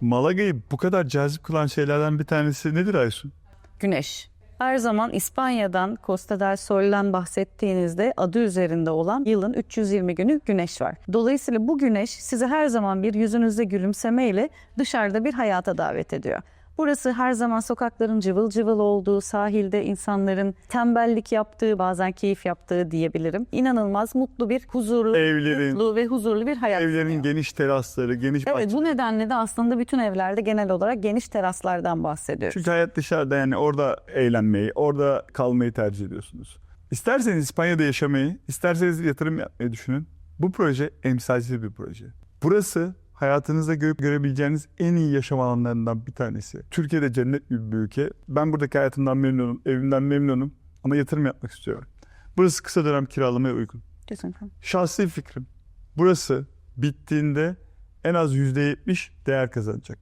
Malaga'yı bu kadar cazip kılan şeylerden bir tanesi nedir Aysun? Güneş. Her zaman İspanya'dan, Costa del Sol'den bahsettiğinizde adı üzerinde olan yılın 320 günü güneş var. Dolayısıyla bu güneş sizi her zaman bir yüzünüzde gülümsemeyle dışarıda bir hayata davet ediyor. Burası her zaman sokakların cıvıl cıvıl olduğu, sahilde insanların tembellik yaptığı, bazen keyif yaptığı diyebilirim. İnanılmaz mutlu bir, huzurlu, Evlerin- mutlu ve huzurlu bir hayat. Evlerin sunuyor. geniş terasları, geniş Evet bu nedenle de aslında bütün evlerde genel olarak geniş teraslardan bahsediyoruz. Çünkü hayat dışarıda yani orada eğlenmeyi, orada kalmayı tercih ediyorsunuz. İsterseniz İspanya'da yaşamayı, isterseniz yatırım yapmayı düşünün. Bu proje emsalsiz bir proje. Burası hayatınızda görüp görebileceğiniz en iyi yaşam alanlarından bir tanesi. Türkiye'de cennet gibi bir ülke. Ben buradaki hayatımdan memnunum, evimden memnunum ama yatırım yapmak istiyorum. Burası kısa dönem kiralamaya uygun. Kesinlikle. Şahsi fikrim. Burası bittiğinde en az %70 değer kazanacak.